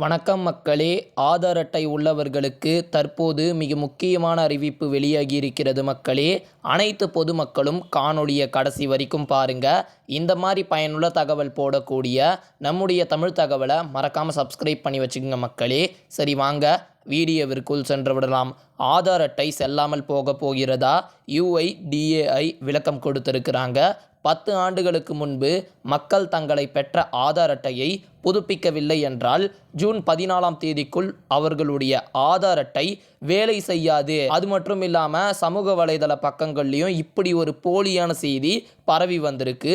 வணக்கம் மக்களே. ஆதார் அட்டை உள்ளவர்களுக்கு தற்போது மிக முக்கியமான அறிவிப்பு வெளியாகி இருக்கிறது மக்களே. அனைத்து பொதுமக்களும் காணொளியை கடைசி வரைக்கும் பாருங்க. இந்த மாதிரி பயனுள்ள தகவல் போடக்கூடிய நம்முடைய தமிழ் தகவலை மறக்காமல் சப்ஸ்கிரைப் பண்ணி வச்சுக்கோங்க மக்களே. சரி வாங்க. வீடியோவிற்குள் சென்று விடலாம். ஆதார் அட்டை செல்லாமல் போக போகிறதா? யுஐடிஏஐ விளக்கம் கொடுத்திருக்கிறாங்க. பத்து ஆண்டுகளுக்கு முன்பு மக்கள் தங்களை பெற்ற ஆதார் அட்டையை புதுப்பிக்கவில்லை என்றால் ஜூன் பதினாலாம் தேதிக்குள் அவர்களுடைய ஆதார் அட்டை வேலை செய்யாது. அது மட்டும் இல்லாமல் சமூக வலைதள பக்கங்கள்லேயும் இப்படி ஒரு போலியான செய்தி பரவி வந்திருக்கு.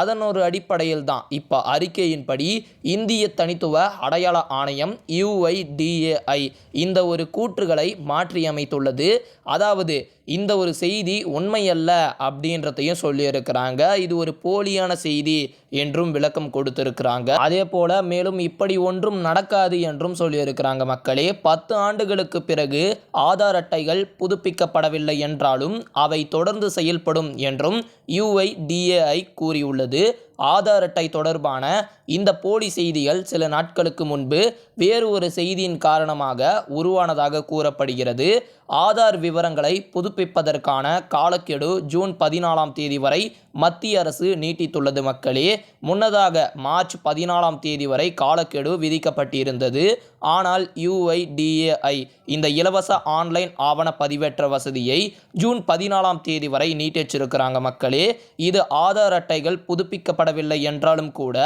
அதன் ஒரு அடிப்படையில் தான் இப்போ அறிக்கையின்படி இந்திய தனித்துவ அடையாள ஆணையம் யுஐடிஏஐ இந்த ஒரு கூற்றுகளை மாற்றியமைத்துள்ளது. அதாவது இந்த ஒரு செய்தி செய்தி உண்மையல்ல அப்படின்றதையும் சொல்லியிருக்கிறாங்க. இது ஒரு போலியான செய்தி என்றும் விளக்கம் கொடுத்திருக்கிறாங்க. அதே போல மேலும் இப்படி ஒன்றும் நடக்காது என்றும் சொல்லியிருக்கிறாங்க மக்களே. பத்து ஆண்டுகளுக்கு பிறகு ஆதார் அட்டைகள் புதுப்பிக்கப்படவில்லை என்றாலும் அவை தொடர்ந்து செயல்படும் என்றும் யுஐடிஏஐ கூறியுள்ளது. ஆதார் அட்டை தொடர்பான இந்த போலி செய்திகள் சில நாட்களுக்கு முன்பு வேறு ஒரு செய்தியின் காரணமாக உருவானதாக கூறப்படுகிறது. ஆதார் விவரங்களை புதுப்பிப்பதற்கான காலக்கெடு ஜூன் பதினாலாம் தேதி வரை மத்திய அரசு நீட்டித்துள்ளது மக்களே. முன்னதாக மார்ச் பதினாலாம் தேதி வரை காலக்கெடு விதிக்கப்பட்டிருந்தது. ஆனால் யுஐடிஏஐ இந்த இலவச ஆன்லைன் ஆவண பதிவேற்ற வசதியை ஜூன் பதினாலாம் தேதி வரை நீட்டிச்சிருக்கிறாங்க மக்களே. இது ஆதார் அட்டைகள் புதுப்பிக்கப்படவில்லை என்றாலும் கூட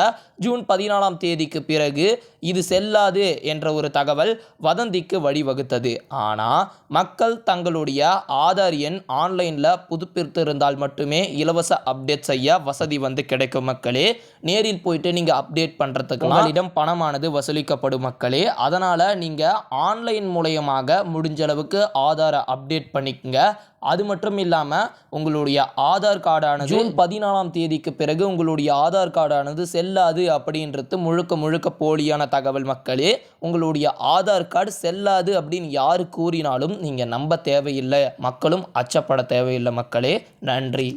ஜூன் பதினாலாம் தேதிக்கு பிறகு இது செல்லாது என்ற ஒரு தகவல் வதந்திக்கு வழிவகுத்தது. ஆனால் மக்கள் தங்களுடைய ஆதார் எண் ஆன்லைனில் புதுப்பித்திருந்தால் மட்டுமே இலவச அப்டேட் செய்ய வசதி வந்து கிடைக்கும் மக்களே. நேரில் போயிட்டு நீங்கள் அப்டேட் பண்ணுறதுக்கு உங்களிடம் பணமானது வசூலிக்கப்படும் மக்களே. அதனால் நீங்கள் ஆன்லைன் மூலயமாக முடிஞ்ச அளவுக்கு ஆதாரை அப்டேட் பண்ணிக்கங்க. அது மட்டும் இல்லாமல் உங்களுடைய ஆதார் கார்டானது ஜூன் பதினாலாம் தேதிக்கு பிறகு உங்களுடைய ஆதார் கார்டானது செல்லாது அப்படின்றது முழுக்க முழுக்க போலியான தகவல் மக்களே. உங்களுடைய ஆதார் கார்டு செல்லாது அப்படின்னு யார் கூறினாலும் நீங்கள் நம்ப தேவையில்லை. மக்களும் அச்சப்பட தேவையில்லை மக்களே. நன்றி.